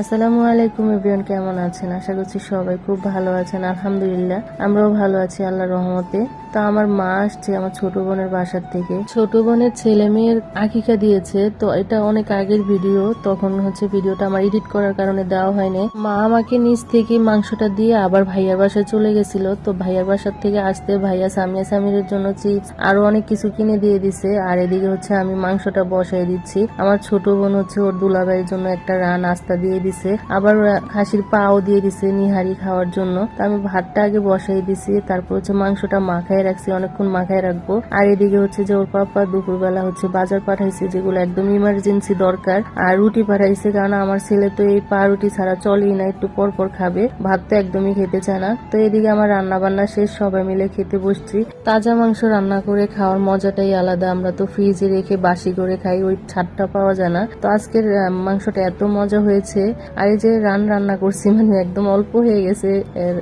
আসসালামু আলাইকুম এভরিওয়ান, কেমন আছেন? আশা করছি সবাই খুব ভালো আছেন। আলহামদুলিল্লাহ, আমরাও ভালো আছি আল্লাহ রহমতে। তো আমার মা আসছে আমার ছোট বোনের বাসার থেকে। ছোট বোনের ছেলে মেয়ের আকিকা দিয়েছে, তো এটা অনেক আগের ভিডিও। তখন হচ্ছে ভিডিওটা আমার এডিট করার কারণে দেওয়া হয়নি। মা আমাকে নিচ থেকে মাংসটা দিয়ে আবার ভাইয়ার বাসায় চলে গেছিল। তো ভাইয়ার বাসার থেকে আসতে ভাইয়া সামিয়া সামিরের জন্য চিপস আরও অনেক কিছু কিনে দিয়ে দিছে। আর এদিকে হচ্ছে আমি মাংসটা বসাই দিচ্ছি। আমার ছোট বোন হচ্ছে ওর দুলাভাইয়ের জন্য একটা রা নাস্তা দিয়ে দিছে। আবার খাসির পাও দিয়ে দিছে নিহারি খাওয়ার জন্য। তো আমি ভাতটা আগে বসাই দিছি, তারপর হচ্ছে মাংসটা মাখায় রাখছি, অনেকক্ষণ মাখায় রাখব। আর এদিকে হচ্ছে যে ওর পাপা দুপুরবেলা হচ্ছে বাজার পাঠাইছে, যেগুলো একদম ইমার্জেন্সি দরকার। আর রুটি পাঠাইছে, কারণ আমার ছেলে তো এই পা রুটি ছাড়া চলেই না, একটু পর পর খাবে। ভাত তো একদমই খেতে চায় না। তো এদিকে আমার রান্না বান্না শেষ, সবাই মিলে খেতে বসছি। তাজা মাংস রান্না করে খাওয়ার মজাটাই আলাদা। আমরা তো ফ্রিজে রেখে বাসি করে খাই, ওই ছাদটা পাওয়া যায় না। তো আজকের মাংসটা এত মজা হয়েছে। আর এই যে রান রান্না করছি মানে একদম অল্প হয়ে গেছে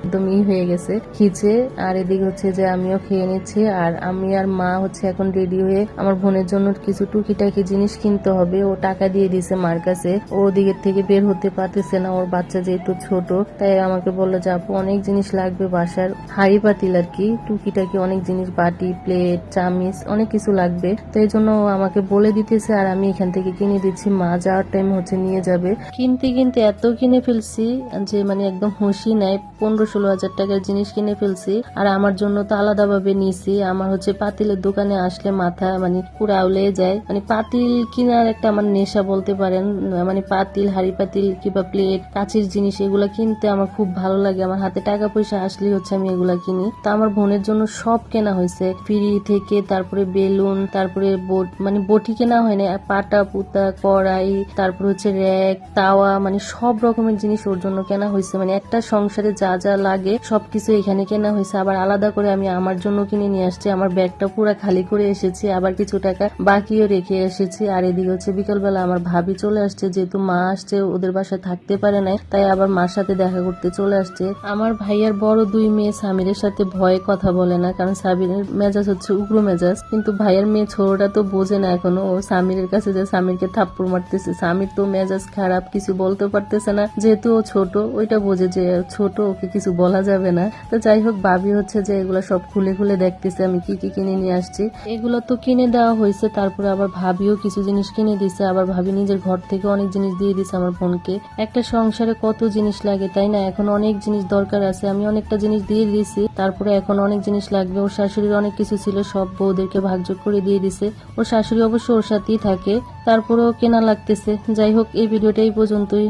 একদম ই হয়ে গেছে খিচে। আর এদিকে হচ্ছে যে আমিও খেয়ে নিচ্ছি। আর আমি আর মা হচ্ছে এখন রেডি হয়ে আমার বোনের জন্য কিছু টুকিটাকি জিনিস কিনতে হবে। ও টাকা দিয়ে দিছে মার কাছে। ও ওদিকের থেকে বের হতে পারতেছে না। ওর বাচ্চা যেহেতু ছোট, তাই আমাকে বলল, যে আপু, অনেক জিনিস লাগবে বাসার। হাড়ি পাতিল আর কি, টুকিটাকি অনেক জিনিস, বাটি, প্লেট, চামিচ, অনেক কিছু লাগবে। তো এই জন্য আমাকে বলে দিতেছে, আর আমি এখান থেকে কিনে দিচ্ছি। মা যাওয়ার টাইম হচ্ছে নিয়ে যাবে। কিনতে কিনতে এত কিনে ফেলছি যে মানে একদম হুঁশি নাই। পনেরো ষোলো হাজার টাকার জিনিস কিনে ফেলছি। আর আমার জন্য তো আলাদা ভাবে নিছি? আমার হচ্ছে পাতিলের দোকানে আসলে মাথা মানে পুরা আউলে যায়। মানে পাতিল কিনার একটা আমার নেশা বলতে পারেন। মানে পাতিল, হাড়ি পাতিল কিংবা প্লেট, কাচের জিনিস এগুলা কিনতে আমার খুব ভালো লাগে। আমার হাতে টাকা পয়সা আসলে হচ্ছে আমি এগুলা কিনি। তা আমার বোনের জন্য সব কেনা হয়েছে। ফ্রি থেকে, তারপরে বেলুন, তারপরে বট- মানে বটি কেনা হয় না পাটা, পুতা, কড়াই, তারপর হচ্ছে র্যাক, তাওয়া মানে সব রকমের জিনিস ওর জন্য কেনা হয়েছে। মানে একটা সংসারে যা যা লাগে সবকিছু এখানে কেনা হয়েছে। আবার আলাদা করে আমি আমার জন্য কিনে নিয়ে আসছি। আমার ব্যাগটা পুরো খালি করে এসেছি, আবার কিছু টাকা বাকিও রেখে এসেছি। আর এদিকে হচ্ছে বিকালবেলা আমার ভাবি চলে আসছে, যেহেতু মা আসছে, ওদের বাসায় থাকতে পারে নাই, তাই আবার মার সাথে দেখা করতে চলে আসছে। আমার ভাইয়ার বড় দুই মেয়ে সামিরের সাথে ভয়ে কথা বলে না, কারণ সামিরের মেজাজ হচ্ছে উগ্র মেজাজ। কিন্তু ভাইয়ের মেয়ে ছোটটা তো বোঝে না এখনও। ও সামিরের কাছে যে সামিরকে থাপ্পড় মারতেছে, সামির তো মেজাজ খারাপ, কিছু বলতে পারতেছে না। যেহেতু ও ছোট, ওইটা বোঝে যে ছোট, ওকে কিছু বলা যাবে না। তো যাই হোক, ভাবি হচ্ছে যে এগুলো সব খুলে খুলে দেখতেছে, আমি কি কি কিনে নিয়ে আসছি। এগুলো তো কিনে দেওয়া হয়েছে, তারপরে আবার ভাবিও কিছু জিনিস কিনে দিছে, আবার ভাবি নিজের ঘর থেকে অনেক জিনিস দিয়ে দিছে আমার বোনকে। একটা সংসারে কত জিনিস লাগে, তাই না? এখন অনেক জিনিস দরকার আছে, আমি অনেকটা জিনিস দিয়ে দিয়েছি, তারপরে এখন অনেক জিনিস লাগবে। ওর শাশুড়ির অনেক কিছু ছিল, সব বউদেরকে ভাগযোগ করে দিয়ে দিছে। ওর শাশুড়ি অবশ্য ওর সাথেই থাকে, তারপরেও কেনা লাগতেছে। যাই হোক, এই ভিডিওটা এই পর্যন্তই।